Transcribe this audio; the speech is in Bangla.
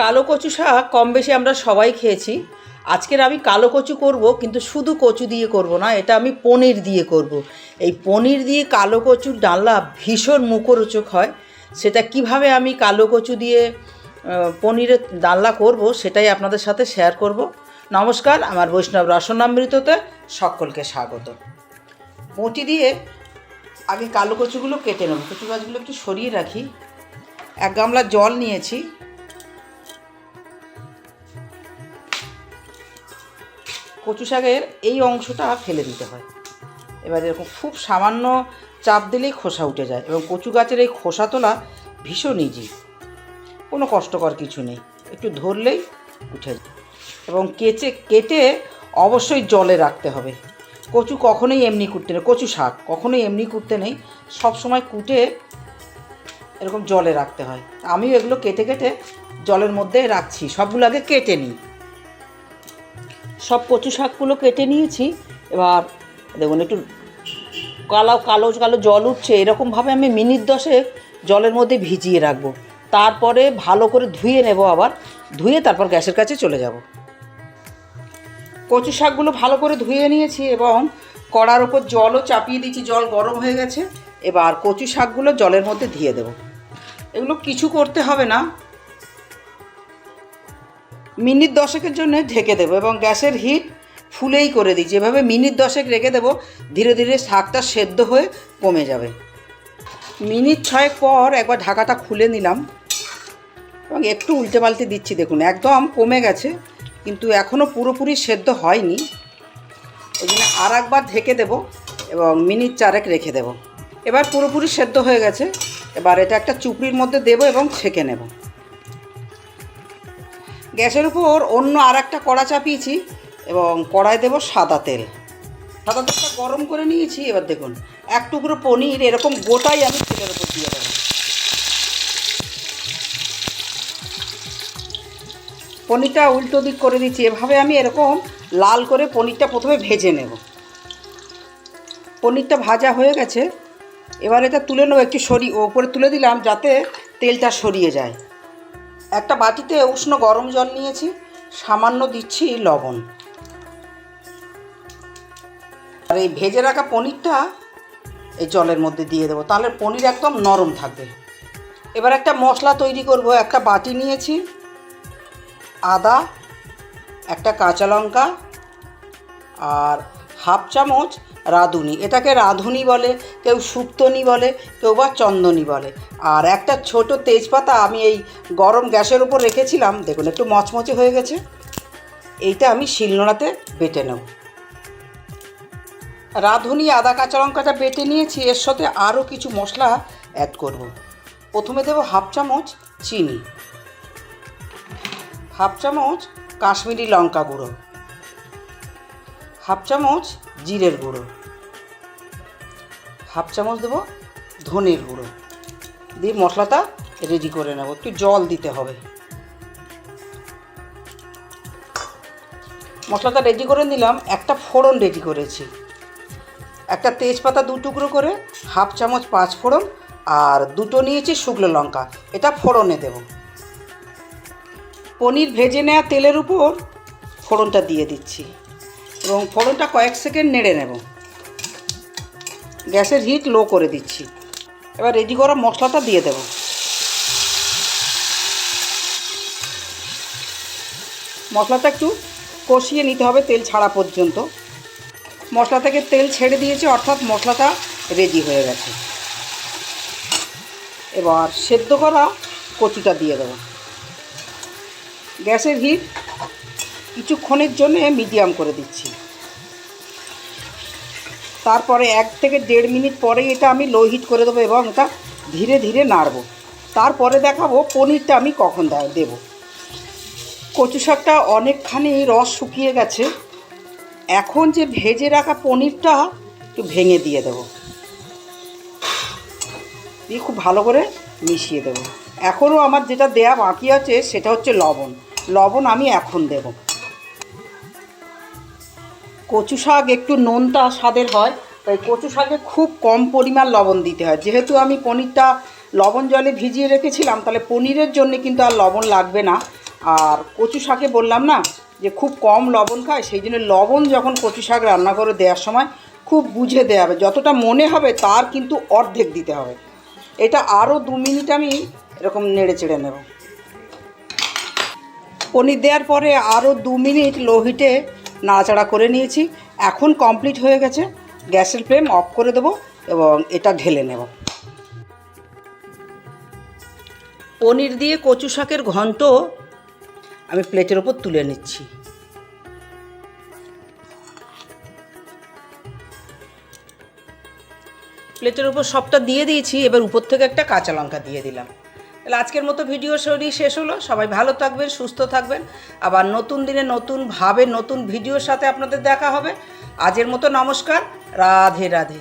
কালো কচু শাক কম বেশি আমরা সবাই খেয়েছি। আজকের আমি কালো কচু করব, কিন্তু শুধু কচু দিয়ে করব না, এটা আমি পনির দিয়ে করব। এই পনির দিয়ে কালো কচুর ডালনা ভীষণ মুখরোচক হয়। সেটা কীভাবে আমি কালো কচু দিয়ে পনিরের ডালনা করব, সেটাই আপনাদের সাথে শেয়ার করব। নমস্কার, আমার বৈষ্ণব রসনামৃততে সকলকে স্বাগত। বটি দিয়ে আগে কালো কচুগুলো কেটে নেব। কচু গাছগুলো একটু সরিয়ে রাখি। এক গামলা জল নিয়েছি। কচু শাকের এই অংশটা ফেলে দিতে হয়। এবার এরকম খুব সামান্য চাপ দিলেই খোসা উঠে যায় এবং কচু গাছের এই খোসা তোলা ভীষণ ইজি কোনো কষ্টকর কিছু নেই, একটু ধরলেই উঠে যায়। এবং কেচে, কেটে অবশ্যই জলে রাখতে হবে। কচু কখনোই এমনি কুটতে নেই, কচু শাক কখনোই এমনি কুটতে নেই, সব সময় কুটে এরকম জলে রাখতে হয়। আমিও এগুলো কেটে কেটে জলের মধ্যে রাখছি, সবগুলো আগে কেটে নিই। সব কচু শাকগুলো কেটে নিয়েছি। এবার দেখুন, একটু কালো কালো কালো জল উঠছে। এরকমভাবে আমি মিনিট দশেক জলের মধ্যে ভিজিয়ে রাখব। তারপরে ভালো করে ধুয়ে নেব আবার। ধুয়ে তারপর গ্যাসের কাছে চলে যাব। কচু শাকগুলো ভালো করে ধুয়ে নিয়েছি এবং কড়ার ওপর জলও চাপিয়ে দিয়েছি। জল গরম হয়ে গেছে। এবার কচু শাকগুলো জলের মধ্যে দিয়ে দেবো। এগুলো কিছু করতে হবে না। মিনিট দশেকের জন্য ঢেকে দেবো এবং গ্যাসের হিট ফুলেই করে দিই। যেভাবে মিনিট দশেক রেখে দেবো, ধীরে ধীরে শাকটা সেদ্ধ হয়ে কমে যাবে। মিনিট ছয়েক পর একবার ঢাকাটা খুলে নিলাম এবং একটু উল্টে পাল্টে দিচ্ছি। দেখুন, একদম কমে গেছে, কিন্তু এখনও পুরোপুরি সেদ্ধ হয়নি। ওই জন্য আর একবার ঢেকে দেবো এবং মিনিট চারেক রেখে দেবো। এবার পুরোপুরি সেদ্ধ হয়ে গেছে। এবার এটা একটা চুপড়ির মধ্যে দেবো এবং ছেঁকে নেব। গ্যাসের উপর অন্য আর একটা কড়া চাপিয়েছি এবং কড়ায় দেবো সাদা তেল। সাদা তেলটা গরম করে নিয়েছি, এবার দেখুন, এক টুকরো পনির এরকম গোটাই আমি তেলের উপর দিয়ে দেবো। পনিরটা উল্টো দিক করে দিচ্ছি, এভাবে আমি এরকম লাল করে পনিরটা প্রথমে ভেজে নেব। পনিরটা ভাজা হয়ে গেছে, এবার এটা তুলে নেব একটু সরি, ওপরে তুলে দিলাম যাতে তেলটা সরিয়ে যায়। একটা বাটিতে উষ্ণ গরম জল নিয়েছি, সামান্য দিচ্ছি লবণ। আর এই ভেজে রাখা পনিরটা এই জলের মধ্যে দিয়ে দেবো, তাহলে পনির একদম নরম থাকবে। এবার একটা মশলা তৈরি করব, একটা বাটি নিয়েছি, আদা, একটা কাঁচা লঙ্কা, আর হাফ চামচ রাঁধুনি। এটাকে রাঁধুনি বলে, কেউ সুপ্তনি বলে, কেউ বা চন্দনী বলে। আর একটা ছোট তেজপাতা আমি এই গরম গ্যাসের উপর রেখেছিলাম। দেখুন, একটু মচমচে হয়ে গেছে। এইটা আমি শিলনোড়াতে বেটে নেব। রাঁধুনি আদা, কাঁচা লঙ্কাটা বেটে নিয়েছি। এর সাথে আরও কিছু মশলা অ্যাড করব। প্রথমে দেবো হাফ চামচ চিনি, হাফ চামচ কাশ্মীরি লঙ্কা গুঁড়ো। হাফ চামচ জিরের গুঁড়ো। হাফ চামচ দেবো ধনের গুঁড়ো। দিয়ে মশলাটা রেডি করে নেব। একটু জল দিতে হবে। মশলাটা রেডি করে নিলাম। একটা ফোড়ন রেডি করেছি। একটা তেজপাতা দু টুকরো করে হাফ চামচ পাঁচ ফোড়ন আর দুটো নিয়েছি শুকনো লঙ্কা। এটা ফোড়নে দেব। পনির ভেজে নেওয়া তেলের উপর ফোড়নটা দিয়ে দিচ্ছি। এবং ফোড়নটা কয়েক সেকেন্ড নেড়ে নেব। গ্যাসের হিট লো করে দিচ্ছি। এবার রেডি করা মশলাটা দিয়ে দেব। মশলাটা একটু কষিয়ে নিতে হবে তেল ছাড়া পর্যন্ত। মশলা থেকে তেল ছেড়ে দিয়েছে, অর্থাৎ মশলাটা রেডি হয়ে গেছে। এবার সেদ্ধ করা কচুটা দিয়ে দেবো। গ্যাসের হিট কিছুক্ষণের জন্য মিডিয়াম করে দিচ্ছি। তারপরে এক থেকে দেড় মিনিট পরে এটা আমি লো হিট করে দেবো এবং এটা ধীরে ধীরে নাড়বো। তারপরে দেখাবো পনিরটা আমি কখন দেবো। কচু শাকটা অনেকখানি রস শুকিয়ে গেছে। এখন যে ভেজে রাখা পনিরটা একটু ভেঙে দিয়ে দেবো। দিয়ে খুব ভালো করে মিশিয়ে দেবো। এখনও আমার যেটা দেয়া বাকি আছে সেটা হচ্ছে লবণ। লবণ আমি এখন দেবো। কচু শাক একটু নোনতা স্বাদের হয়, তাই কচু শাকে খুব কম পরিমাণ লবণ দিতে হয়। যেহেতু আমি পনিরটা লবণ জলে ভিজিয়ে রেখেছিলাম, তাহলে পনিরের জন্য কিন্তু আর লবণ লাগবে না। আর কচু শাকে বললাম না, যে খুব কম লবণ খায়, সেই জন্য লবণ যখন কচু শাক রান্না করে দেওয়ার সময় খুব বুঝে দেওয়া হবে। যতটা মনে হবে তার কিন্তু অর্ধেক দিতে হবে। এটা আরও দু মিনিট আমি এরকম নেড়ে চেড়ে নেব। পনির দেওয়ার পরে আরও দু মিনিট লো হিটে নাড়াচাড়া করে নিয়েছি। এখন কমপ্লিট হয়ে গেছে। গ্যাসের ফ্লেম অফ করে দেবো এবং এটা ঢেলে নেব। পনির দিয়ে কচু শাকের ঘন্ট আমি প্লেটের ওপর তুলে নিচ্ছি। প্লেটের ওপর সবটা দিয়ে দিয়েছি, এবার উপর থেকে একটা কাঁচা লঙ্কা দিয়ে দিলাম। তাহলে আজকের মতো ভিডিও শরীর শেষ হলো। সবাই ভালো থাকবেন, সুস্থ থাকবেন। আবার নতুন দিনে নতুনভাবে নতুন ভিডিওর সাথে আপনাদের দেখা হবে। আজের মতো নমস্কার, রাধে রাধে।